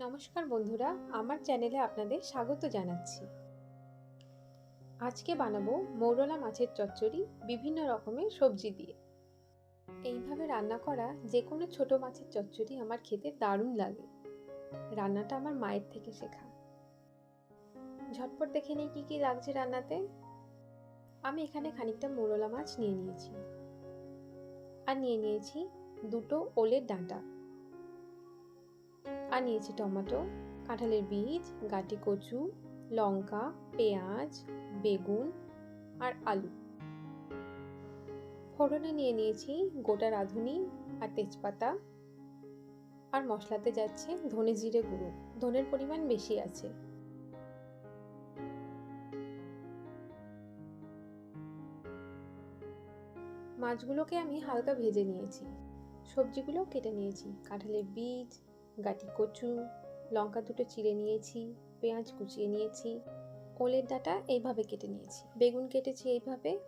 নমস্কার বন্ধুরা, আমার চ্যানেলে আপনাদের স্বাগত জানাচ্ছি। আজকে বানাবো মৌরলা মাছের চচ্চড়ি বিভিন্ন রকমের সবজি দিয়ে। এইভাবে রান্না করা যে কোনো ছোট মাছের চচ্চড়ি আমার খেতে দারুণ লাগে। রান্নাটা আমার মায়ের থেকে শেখা। ঝটপট দেখে নিই কী কী লাগছে রান্নাতে। আমি এখানে খানিকটা মৌরলা মাছ নিয়ে নিয়েছি। আর নিয়ে নিয়েছি দুটো ওলের ডাঁটা। আর নিয়েছি টমেটো, কাঁঠালের বীজ, গাটি কচু, লঙ্কা, পেঁয়াজ, বেগুন আর আলু। ফোড়নে নিয়ে নিয়েছি গোটা রাঁধুনি আর তেজপাতা আর মশলাতে যাচ্ছে ধনে জিরে গুঁড়ো। ধনের পরিমাণ বেশি আছে। মাছগুলোকে আমি হালকা ভেজে নিয়েছি। সবজিগুলো কেটে নিয়েছি। কাঁঠালের বীজ গাটি কচু, লঙ্কা দুটো চিড়ে নিয়েছি, পেঁয়াজ কুচিয়ে নিয়েছি, ওলের ডাটা এইভাবে কেটে নিয়েছি। বেগুন কেটেছি এইভাবে,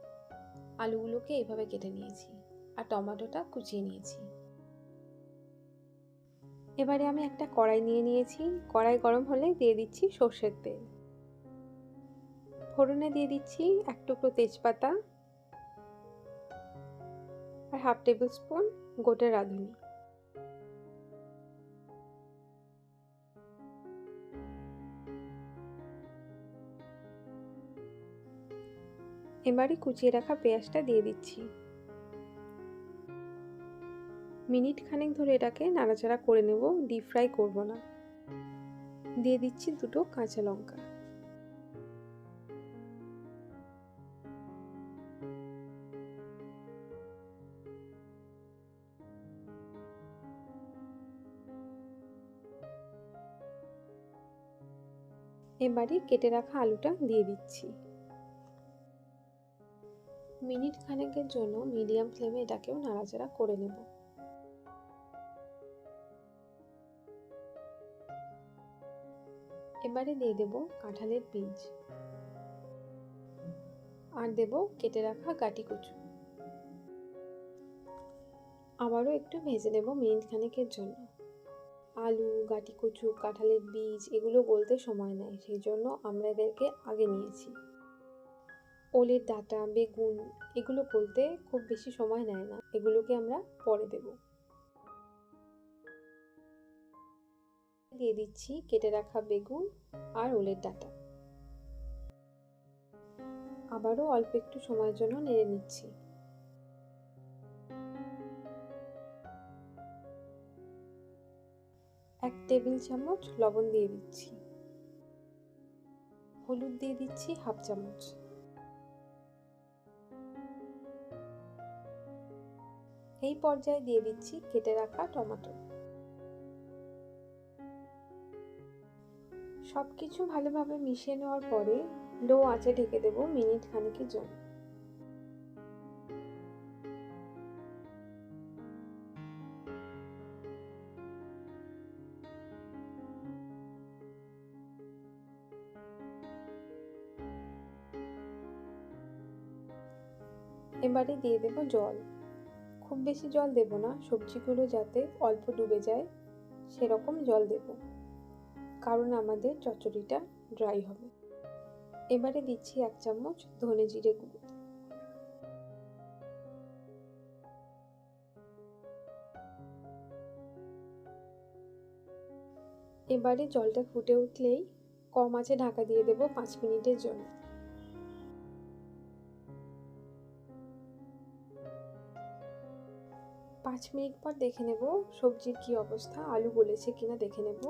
আলুগুলোকে এইভাবে কেটে নিয়েছি আর টমেটোটা কুচিয়ে নিয়েছি। এবারে আমি একটা কড়াই নিয়ে নিয়েছি। কড়াই গরম হলে দিয়ে দিচ্ছি সর্ষের তেল। ফোড়নে দিয়ে দিচ্ছি এক টুকরো তেজপাতা আর হাফ টেবিল স্পুন গোটা রাঁধুনি। এবারে কুচিয়ে রাখা পেঁয়াজটা দিয়ে দিচ্ছি। মিনিট খানেক ধরে এটাকে নাড়াচাড়া করে নেব ডিপ ফ্রাই করব না। দিয়ে দিচ্ছি দুটো কাঁচা লঙ্কা। এবারে কেটে রাখা আলুটা দিয়ে দিচ্ছি। মিনিট খানেকের জন্য মিডিয়াম ফ্লেমে এটাকেও নাড়াচাড়া করে নেব। এবারে দিয়ে দেব কাঁঠালের বীজ। আর দেব কেটে রাখা গাটি কচু। আবারও একটু ভেজে নেব মিনিট খানেকের জন্য। আলু, গাটি কচু, কাঁঠালের বীজ এগুলো গলতে সময় নেয় সেই জন্য আমরা এদেরকে আগে নিয়েছি। ওলের ডাটা, বেগুন এগুলো বলতে খুব বেশি সময় নেয় না। এগুলোকে আমরা পরে দেব। দিয়ে দিচ্ছি কেটে রাখা বেগুন আর ওলের ডাটা। আবারও অল্প একটু সময়ের জন্য নেড়ে নিচ্ছি। এক টেবিল চামচ লবণ দিয়ে দিচ্ছি। হলুদ দিয়ে দিচ্ছি হাফ চামচ। এই পর্যায়ে দিয়ে দিচ্ছি কেটে রাখা টমেটো। সব কিছু ভালোভাবে মিশিয়ে নেওয়ার পরে লো আঁচে ঢেকে দেব মিনিট খানেকের জন্য। এবারে দিয়ে দেব জল। খুব বেশি জল দেব না, সবজিগুলো যাতে অল্প ডুবে যায়, সেরকম জল দেব। কারণ আমাদের চচ্চড়িটা ড্রাই হবে। এবারে দিচ্ছি এক চামচ ধনে জিরে গুঁড়ো। এবারে জলটা ফুটে উঠলেই কম আছে ঢাকা দিয়ে দেব পাঁচ মিনিটের জন্য। পাঁচ মিনিট পর দেখে নেব সবজির কি অবস্থা, আলু গলেছে কিনা দেখে নেব।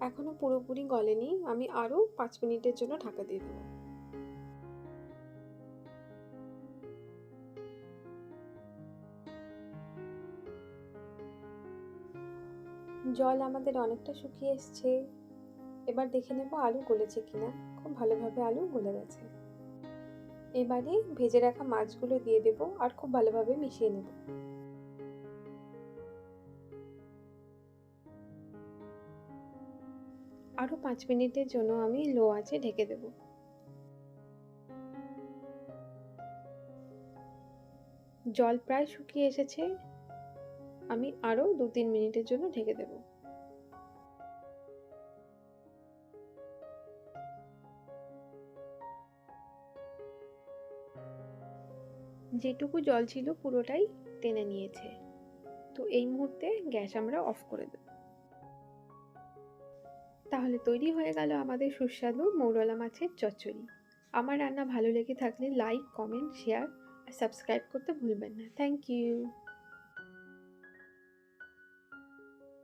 এখনও পুরোপুরি গলেনি, আমি আরও পাঁচ মিনিটের জন্য ঢাকা দিয়ে দেব। জল আমাদের অনেকটা শুকিয়ে এসছে। এবার দেখে নেব আলু গলেছে কিনা, খুব ভালোভাবে আলু গলে গেছে। এবারে ভেজে রাখা মাছগুলো দিয়ে দেব আর খুব ভালোভাবে মিশিয়ে নেব। আরও পাঁচ মিনিটের জন্য আমি লো আঁচে ঢেকে দেব। জল প্রায় শুকিয়ে এসেছে। আমি আরও দু তিন মিনিটের জন্য ঢেকে দেব। যেটুকু জল ছিল পুরোটাই টেনে নিয়েছে। তো এই মুহূর্তে গ্যাস আমরা অফ করে দেব। তাহলে তৈরি হয়ে গেল আমাদের সুস্বাদু মৌরলা মাছের চচ্চড়ি। আমার রান্না ভালো লেগে থাকলে লাইক কমেন্ট শেয়ার আর সাবস্ক্রাইব করতে ভুলবেন না। Thank you